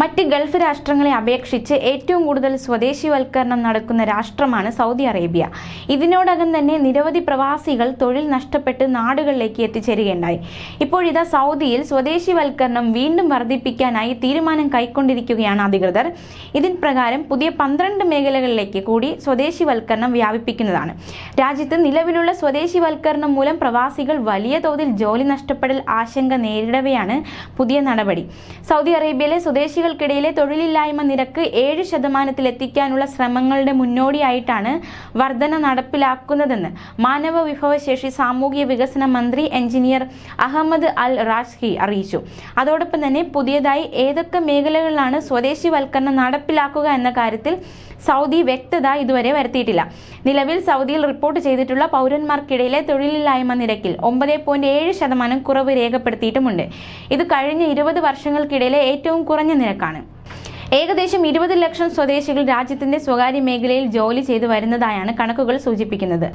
മറ്റ് ഗൾഫ് രാഷ്ട്രങ്ങളെ അപേക്ഷിച്ച് ഏറ്റവും കൂടുതൽ സ്വദേശിവൽക്കരണം നടക്കുന്ന രാഷ്ട്രമാണ് സൗദി അറേബ്യ. ഇതിനോടകം തന്നെ നിരവധി പ്രവാസികൾ തൊഴിൽ നഷ്ടപ്പെട്ട് നാടുകളിലേക്ക് എത്തിച്ചേരുകയുണ്ടായി. ഇപ്പോഴിതാ സൗദിയിൽ സ്വദേശിവൽക്കരണം വീണ്ടും വർദ്ധിപ്പിക്കാനായി തീരുമാനം കൈക്കൊണ്ടിരിക്കുകയാണ് അധികൃതർ. ഇതിൻ പ്രകാരം പുതിയ പന്ത്രണ്ട് മേഖലകളിലേക്ക് കൂടി സ്വദേശിവൽക്കരണം വ്യാപിപ്പിക്കുന്നതാണ്. രാജ്യത്ത് നിലവിലുള്ള സ്വദേശിവൽക്കരണം മൂലം പ്രവാസികൾ വലിയ തോതിൽ ജോലി നഷ്ടപ്പെടൽ ആശങ്ക നേരിടവെയാണ് പുതിയ നടപടി. സൗദി അറേബ്യയിലെ സ്വദേശികൾക്കിടയിലെ തൊഴിലില്ലായ്മ നിരക്ക് ഏഴ് ശതമാനത്തിലെത്തിക്കാനുള്ള ശ്രമങ്ങളുടെ മുന്നോടിയായിട്ടാണ് വർധന നടപ്പിലാക്കുന്നതെന്ന് മാനവ വിഭവശേഷി സാമൂഹിക വികസന മന്ത്രി എഞ്ചിനീയർ അഹമ്മദ് അൽ റാഷ്ഹി അറിയിച്ചു. അതോടൊപ്പം തന്നെ പുതിയതായി ഏതൊക്കെ മേഖലകളിലാണ് സ്വദേശിവൽക്കരണം നടപ്പിലാക്കുക എന്ന കാര്യത്തിൽ സൗദി വ്യക്തത ഇതുവരെ വരുത്തിയിട്ടില്ല. നിലവിൽ സൗദിയിൽ റിപ്പോർട്ട് ചെയ്തിട്ടുള്ള പൗരന്മാർക്കിടയിലെ തൊഴിലില്ലായ്മ നിരക്കിൽ ഒമ്പത് പോയിന്റ് ഏഴ് ശതമാനം കുറവ് രേഖപ്പെടുത്തിയിട്ടുമുണ്ട്. ഇത് കഴിഞ്ഞ ഇരുപത് വർഷങ്ങൾക്കിടയിലെ ഏറ്റവും കുറഞ്ഞ നിരക്കാണ് ഏകദേശം ഇരുപത് ലക്ഷം സ്വദേശികൾ രാജ്യത്തിന്റെ സ്വകാര്യ മേഖലയിൽ ജോലി ചെയ്തു വരുന്നതായാണ് കണക്കുകൾ സൂചിപ്പിക്കുന്നത്.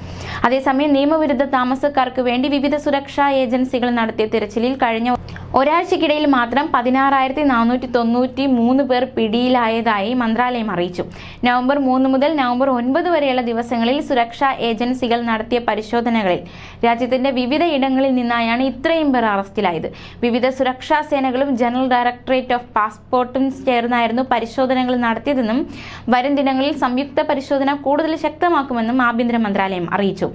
അതേസമയം നിയമവിരുദ്ധ താമസക്കാർക്ക് വേണ്ടി വിവിധ സുരക്ഷാ ഏജൻസികൾ നടത്തിയ തിരച്ചിലിൽ കഴിഞ്ഞ ഒരാഴ്ചക്കിടയിൽ മാത്രം പതിനാറായിരത്തി നാനൂറ്റി തൊണ്ണൂറ്റി മൂന്ന് പേർ പിടിയിലായതായി മന്ത്രാലയം അറിയിച്ചു. നവംബർ മൂന്ന് മുതൽ നവംബർ ഒൻപത് വരെയുള്ള ദിവസങ്ങളിൽ സുരക്ഷാ ഏജൻസികൾ നടത്തിയ പരിശോധനകളിൽ രാജ്യത്തിന്റെ വിവിധ ഇടങ്ങളിൽ നിന്നായാണ് ഇത്രയും പേർ അറസ്റ്റിലായത്. വിവിധ സുരക്ഷാ സേനകളും ജനറൽ ഡയറക്ടറേറ്റ് ഓഫ് പാസ്പോർട്ടും ചേർന്നായിരുന്നു പരിശോധനകൾ നടത്തിയതെന്നും വരും ദിനങ്ങളിൽ സംയുക്ത പരിശോധന കൂടുതൽ ശക്തമാക്കുമെന്നും ആഭ്യന്തര മന്ത്രാലയം അറിയിച്ചു.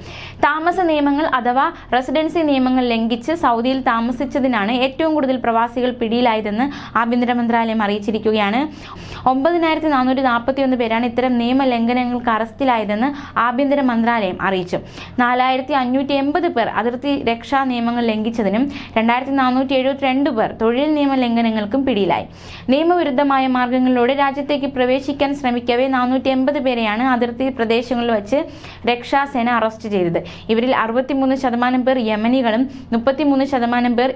താമസ നിയമങ്ങൾ അഥവാ റെസിഡൻസി നിയമങ്ങൾ ലംഘിച്ച് സൗദിയിൽ താമസിച്ചതിനാണ് ഏറ്റവും കൂടുതൽ പ്രവാസികൾ പിടിയിലായതെന്ന് ആഭ്യന്തര മന്ത്രാലയം അറിയിച്ചിരിക്കുകയാണ്. ഒമ്പതിനായിരത്തി നാനൂറ്റി നാൽപ്പത്തി ഒന്ന് പേരാണ് ഇത്തരം നിയമലംഘനങ്ങൾക്ക് അറസ്റ്റിലായതെന്ന് ആഭ്യന്തര മന്ത്രാലയം അറിയിച്ചു. നാലായിരത്തി അഞ്ഞൂറ്റി എൺപത് പേർ അതിർത്തി രക്ഷാ നിയമങ്ങൾ ലംഘിച്ചതിനും രണ്ടായിരത്തി നാനൂറ്റി എഴുപത്തിരണ്ട് പേർ തൊഴിൽ നിയമ ലംഘനങ്ങൾക്കും പിടിയിലായി. നിയമവിരുദ്ധമായ മാർഗങ്ങളിലൂടെ രാജ്യത്തേക്ക് പ്രവേശിക്കാൻ ശ്രമിക്കവേ നാനൂറ്റി എൺപത് പേരെയാണ് അതിർത്തി പ്രദേശങ്ങളിൽ വച്ച് രക്ഷാസേന അറസ്റ്റ് ചെയ്തത്. ഇവരിൽ അറുപത്തിമൂന്ന് ശതമാനം പേർ യമനികളും മുപ്പത്തിമൂന്ന് ശതമാനം പേർ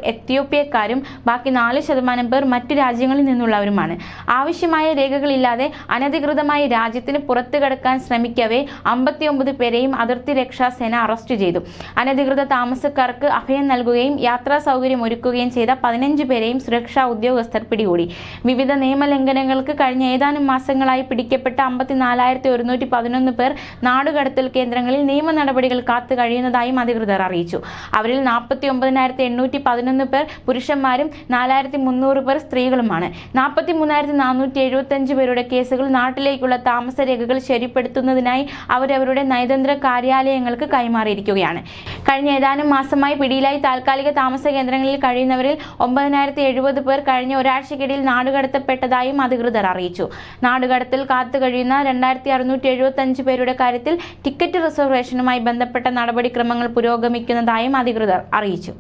എത്യോപ്യക്കാരും ബാക്കി നാല് ശതമാനം പേർ മറ്റു രാജ്യങ്ങളിൽ നിന്നുള്ളവരുമാണ്. ആവശ്യമായ രേഖകളില്ലാതെ അനധികൃതമായി രാജ്യത്തിന് പുറത്തു കടക്കാൻ ശ്രമിക്കവേ അമ്പത്തിയൊമ്പത് പേരെയും അതിർത്തി രക്ഷാ സേന അറസ്റ്റ് ചെയ്തു. അനധികൃത താമസക്കാർക്ക് അഭയം നൽകുകയും യാത്രാ സൗകര്യം ഒരുക്കുകയും ചെയ്ത പതിനഞ്ച് പേരെയും സുരക്ഷാ ഉദ്യോഗസ്ഥർ പിടികൂടി. വിവിധ നിയമലംഘനങ്ങൾക്ക് കഴിഞ്ഞ ഏതാനും മാസങ്ങളായി പിടിക്കപ്പെട്ട അമ്പത്തിനാലായിരത്തി ഒരുന്നൂറ്റി പതിനൊന്ന് പേർ നാടുകടത്തൽ കേന്ദ്രങ്ങളിൽ നിയമ നടപടികൾ കാത്തു കഴിയുന്നതായും അധികൃതർ അറിയിച്ചു. അവരിൽ നാൽപ്പത്തി ഒമ്പതിനായിരത്തി എണ്ണൂറ്റി പതിനൊന്ന് പേർ പുരുഷന്മാരും നാലായിരത്തി മുന്നൂറ് പേർ സ്ത്രീകളുമാണ്. നാൽപ്പത്തി മൂന്നായിരത്തി നാനൂറ്റി എഴുപത്തഞ്ച് പേരുടെ കേസുകൾ നാട്ടിലേക്കുള്ള താമസ രേഖകൾ ശരിപ്പെടുത്തുന്നതിനായി അവരവരുടെ നയതന്ത്ര കാര്യാലയങ്ങൾക്ക് കൈമാറിയിരിക്കുകയാണ്. കഴിഞ്ഞ ഏതാനും മാസമായി പിടിയിലായി താൽക്കാലിക താമസ കേന്ദ്രങ്ങളിൽ കഴിയുന്നവരിൽ ഒമ്പതിനായിരത്തി എഴുപത് പേർ കഴിഞ്ഞ ഒരാഴ്ചക്കിടയിൽ നാടുകടത്തപ്പെട്ടതായും അധികൃതർ അറിയിച്ചു. നാടുകടത്തിൽ കാത്തു കഴിയുന്ന രണ്ടായിരത്തി അറുന്നൂറ്റി എഴുപത്തി അഞ്ച് പേരുടെ കാര്യത്തിൽ ടിക്കറ്റ് റിസർവേഷനുമായി ബന്ധപ്പെട്ട നടപടിക്രമങ്ങൾ പുരോഗമിക്കുന്നതായും അധികൃതർ അറിയിച്ചു.